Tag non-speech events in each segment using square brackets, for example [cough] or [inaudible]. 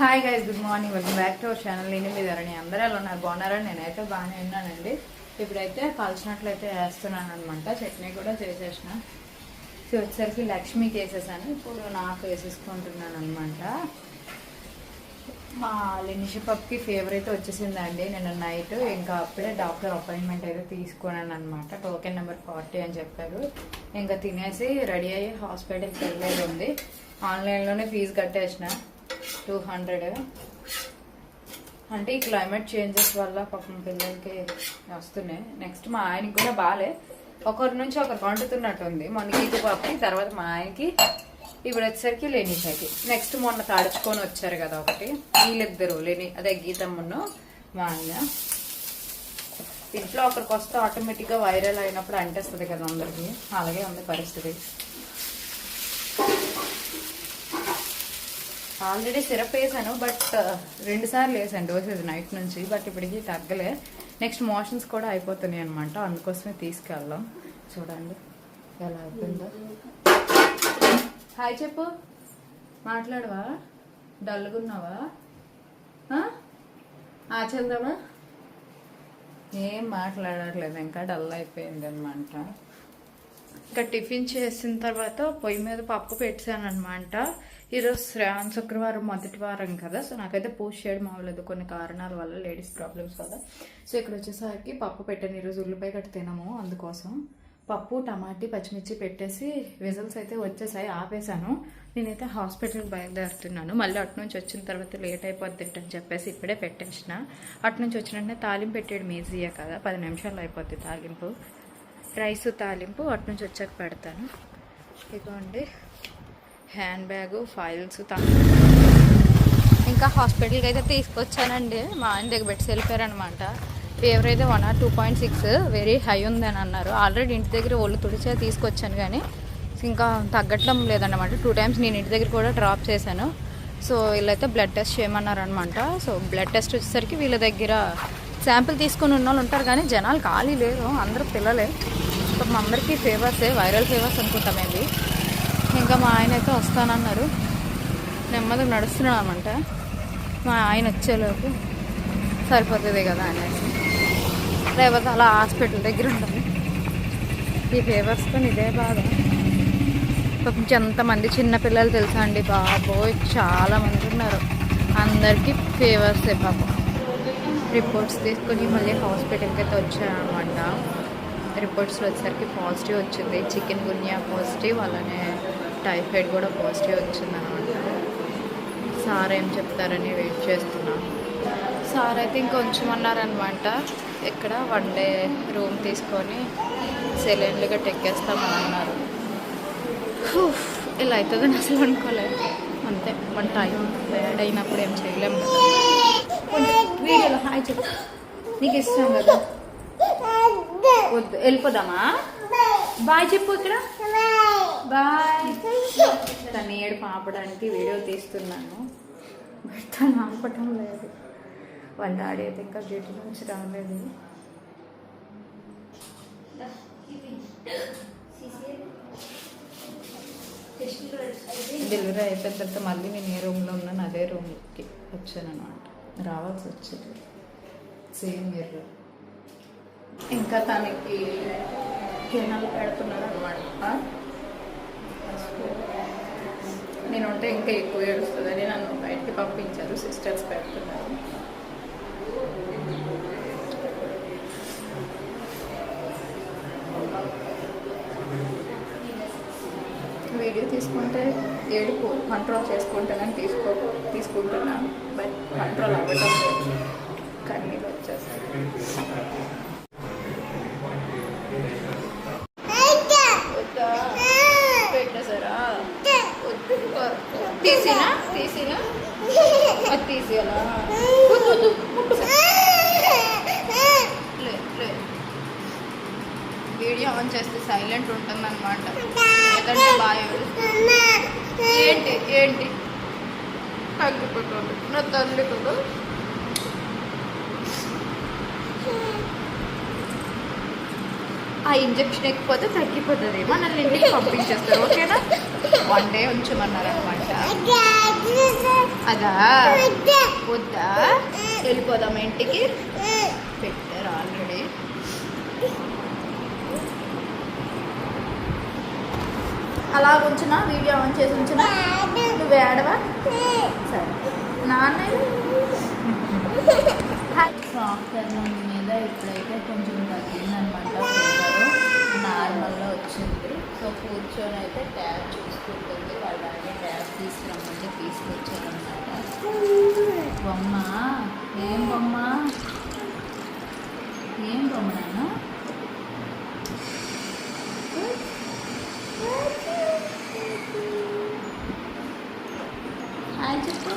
Hi guys good morning welcome back to our channel నేను మీ ధరణి. అందరూ ఎలా ఉన్నారు? బాగున్నారా? నేనైతే బాగానే ఉన్నానండి. ఇప్పుడైతే కాల్చినట్లయితే వేస్తున్నాను అనమాట చట్నీ కూడా చేసేసిన. సో వచ్చేసరికి లక్ష్మికి వేసేసాను ఇప్పుడు నాకు వేసేసుకుంటున్నాను అనమాట మా లినిషిపప్కి ఫీవర్ అయితే వచ్చేసిందండి. నేను నైట్ ఇంకా అప్పుడే డాక్టర్ అపాయింట్మెంట్ అయితే తీసుకున్నాను అనమాట టోకెన్ నెంబర్ ఫార్టీ అని చెప్పారు. ఇంకా తినేసి రెడీ అయ్యి హాస్పిటల్కి వెళ్ళేది ఉంది. ఆన్లైన్లోనే ఫీజు కట్టేసిన. Two hundred. అంటే ఈ క్లైమేట్ చేంజెస్ వల్ల పాపం పిల్లలకి వస్తున్నాయి. నెక్స్ట్ మా ఆయనకి కూడా బాగాలే ఒకరి నుంచి ఒకరికి వండుతున్నట్టుంది మొన్న గీత పాపకి తర్వాత మా ఆయనకి. ఇప్పుడు వచ్చేసరికి లేనిషాకి నెక్స్ట్ మొన్న తాడుచుకొని వచ్చారు కదా ఒకటి. వీళ్ళిద్దరు లేని అదే గీతమ్మను మా ఆయన. ఇంట్లో ఒకరికి వస్తే ఆటోమేటిక్గా వైరల్ అయినప్పుడు అంటేస్తుంది కదా అందరికీ. అలాగే ఉంది పరిస్థితి. ఆల్రెడీ సిరప్ వేసాను బట్ రెండు సార్లు వేసాను డోసేజ్ నైట్ నుంచి బట్ ఇప్పటికి తగ్గలే. నెక్స్ట్ మోషన్స్ కూడా అయిపోతున్నాయి అనమాట అందుకోసమే తీసుకెళ్ళాం. చూడండి ఎలా అయిపోయిందో. హాయ్ చెప్పు. మాట్లాడవా? డల్గున్నావా? ఆచందమా ఏం మాట్లాడట్లేదు ఇంకా డల్ అయిపోయింది అనమాట ఇంకా టిఫిన్ చేసిన తర్వాత పొయ్యి మీద పప్పు పెట్టాను అనమాట ఈరోజు శ్రావణ శుక్రవారం మొదటి వారం కదా. సో నాకైతే పూజ చేయడం అవ్వలేదు. కొన్ని కారణాల వల్ల లేడీస్ ప్రాబ్లమ్స్ వల్ల. సో ఇక్కడ వచ్చేసరికి పప్పు పెట్టాను. ఈరోజు ఉల్లిపాయ కట్టి తినము అందుకోసం. పప్పు టమాటీ పచ్చిమిర్చి పెట్టేసి విజల్స్ అయితే వచ్చేసాయి. ఆపేసాను నేనైతే హాస్పిటల్కి బయలుదేరుతున్నాను. మళ్ళీ అటు నుంచి వచ్చిన తర్వాత లేట్ అయిపోద్ది అని చెప్పేసి ఇప్పుడే పెట్టేసిన. అటు నుంచి వచ్చిన వెంటనే తాలింపు పెట్టేయడం ఈజీయే కదా. పది నిమిషాలు అయిపోద్ది తాలింపు. రైస్ తాలింపు అటు నుంచి వచ్చాక పెడతాను. ఇదిగోండి. హ్యాండ్ బ్యాగ్ ఫైల్స్ ఇంకా హాస్పిటల్కి అయితే తీసుకొచ్చానండి. మా ఆయన దగ్గర పెట్టి వెళ్ళిపోయారనమాట ఫీవర్ అయితే one or two point six very high ఉందని అన్నారు ఆల్రెడీ ఇంటి దగ్గర ఒళ్ళు తుడిచే తీసుకొచ్చాను కానీ ఇంకా తగ్గట్లం లేదన్నమాట. టూ టైమ్స్ నేను ఇంటి దగ్గర కూడా డ్రాప్ చేశాను. సో వీళ్ళైతే బ్లడ్ టెస్ట్ చేయమన్నారు అనమాట సో బ్లడ్ టెస్ట్ వచ్చేసరికి వీళ్ళ దగ్గర శాంపిల్ తీసుకుని ఉన్న వాళ్ళు ఉంటారు కానీ జనాలు ఖాళీ లేరు. అందరూ పిల్లలే. సో మా అందరికీ ఫేవర్సే వైరల్ ఫేవర్స్ అనుకుంటాం ఇంకా మా ఆయన అయితే వస్తానన్నారు. నెమ్మదిగా నడుస్తున్నామంట మా ఆయన వచ్చేలోపు సరిపోతుంది కదా అనేసి. లేకపోతే అలా హాస్పిటల్ దగ్గర ఉండాలి. ఈ ఫేవర్స్తో ఇదే బాధ. కొంచెం ఎంతమంది చిన్నపిల్లలు తెలుసా అండి బాబోయ్ చాలామంది ఉన్నారు. అందరికీ ఫేవర్సే పాపం. రిపోర్ట్స్ తీసుకొని మళ్ళీ హాస్పిటల్కి అయితే వచ్చానమాట రిపోర్ట్స్లో వచ్చేసరికి పాజిటివ్ వచ్చింది. చికెన్ గున్యా పాజిటివ్ అలానే టైఫాయిడ్ కూడా పాజిటివ్ వచ్చింది అనమాట సార్ ఏం చెప్తారని వెయిట్ చేస్తున్నాను సార్ అయితే ఇంకొంచెం అన్నారనమాట ఇక్కడ వన్ డే రూమ్ తీసుకొని సెలైన్లుగా టెక్కేస్తామని అన్నారు. ఇలా అవుతుందని అసలు అనుకోలేదు అంతే మన టైం బ్యాడ్ అయినప్పుడు ఏం చేయలేము వీడియోలో హాయ్ చెప్తా నీకు ఇష్టం కదా. వద్దు వెళ్ళిపోదామా? బాయ్ చెప్పు ఇక్కడ. బాయ్. తను ఏడు పాపడానికి వీడియో తీస్తున్నాను. బట్ తను ఆపటం లేదు. వాళ్ళ డాడీ అయితే ఇంకా డ్యూటీ నుంచి రాలేదు. డెలివరీ అయిపోయిన తర్వాత మళ్ళీ నేను ఏ రూమ్లో ఉన్నాను అదే రూమ్కి వచ్చాను అనమాట రావాల్సి వచ్చింది. సేమ్ ఇయర్ ఇంకా తనకి కిరణాలు పెడుతున్నాను అనమాట నేను ఉంటే ఇంకా ఎక్కువ ఏడుస్తుందని నన్ను బయటికి పంపించారు. సిస్టర్స్ పెడుతున్నారు. వీడియో తీసుకుంటే ఏడుపు. కంట్రోల్ చేసుకుంటానని తీసుకో తీసుకుంటున్నాను. బట్ కంట్రోల్ అవ్వడం లేదు. కన్నీళ్ళు వచ్చేస్తాయి వద్దా? పెట్టేశారా? వద్దు. తీసినా? తీసినా? [laughs] అది తీసేయాలా? [laughs] వద్దు, వద్దు. [laughs] వీడియో ఆన్ చేస్తే సైలెంట్ ఉంటుంది అనమాట లేదంటే బాగా ఏంటి ఏంటి? తగ్గిపోతుంది. నా తల్లి కదా. ఆ ఇంజెక్షన్ ఎక్కిపోతే తగ్గిపోతుంది మనల్ని ఇంటికి పంపించేస్తారు. ఓకేనా? వన్ డే ఉంచమన్నారు అనమాట అదా? వద్దా? వెళ్ళిపోదాం ఇంటికి. పెట్టారు ఆల్రెడీ. అలా ఉంచునా? వీడియో ఆన్ చేసి ఉంచునా? నువ్వు ఏడవా? సరే. నాన్న? ఆఫ్టర్నూన్ మీద ఇప్పుడైతే కొంచెం తగ్గిందనమాట. నార్మల్గా వచ్చింది. సో కూర్చొని అయితే ట్యాబ్ చూసుకుంటుంది వాళ్ళ డాడీ ట్యాబ్ తీసుకురమ్మంటే తీసుకొచ్చారనమాట బొమ్మ ఏం బొమ్మ? ఏం బొమ్మ నాన్న? హాయ్ చెప్పు.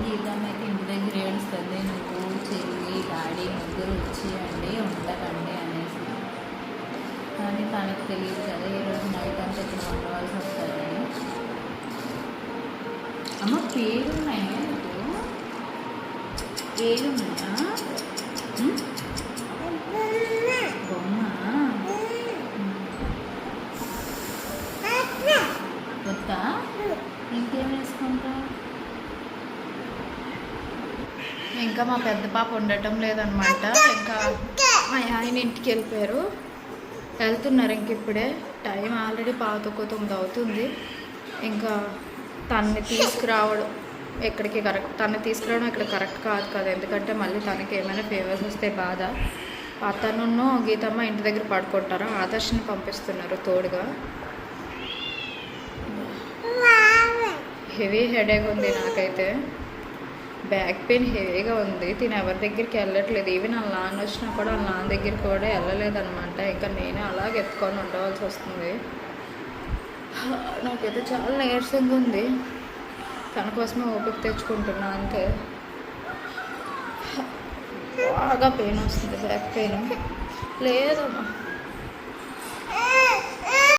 గీతం ఇంటి దగ్గర ఏడుస్తుంది నువ్వు చెల్లి డాడీ ముగ్గురు వచ్చేయండి. ఉండకండి అనేసి కానీ తనకు తెలియదు కదా ఈరోజు నైట్ అంతా ఇక్కడ ఉండవలసి వస్తుంది అమ్మ పేరున్నాయా నీకు? పేరున్నాయా? ఉం? బొమ్మ. కొత్త ఇంకేం వేసుకుంటావు? ఇంకా మా పెద్ద పాప ఉండటం లేదనమాట. ఇంకా మా ఆయన ఇంటికి వెళ్ళిపోయారు. వెళ్తున్నారు ఇంక ఇప్పుడే. టైం ఆల్రెడీ పాతొక్క తొమ్మిది అవుతుంది. ఇంకా తన్ని తీసుకురావడం ఎక్కడికి కరెక్ట్ తన్ని తీసుకురావడం ఇక్కడ కరెక్ట్ కాదు కదా. ఎందుకంటే మళ్ళీ తనకి ఏమైనా ఫేవర్స్ వస్తే బాధ. అతను గీతమ్మ ఇంటి దగ్గర పడుకుంటారు. ఆదర్శని పంపిస్తున్నారు తోడుగా. హెవీ హెడేక్ ఉంది నాకైతే. బ్యాక్ పెయిన్ హెవీగా ఉంది. తిని ఎవరి దగ్గరికి వెళ్ళట్లేదు. ఈవెన్ వాళ్ళ నాన్న వచ్చినా కూడా వాళ్ళ నాన్న దగ్గరికి కూడా వెళ్ళలేదన్నమాట. ఇంకా నేనే అలాగే ఎత్తుకొని ఉండవలసి వస్తుంది. నాకైతే చాలా నీరసంగా ఉంది. తన కోసమే ఓపిక తెచ్చుకుంటున్నా అంతే. బాగా పెయిన్ వస్తుంది. Back pain. లేదమ్మా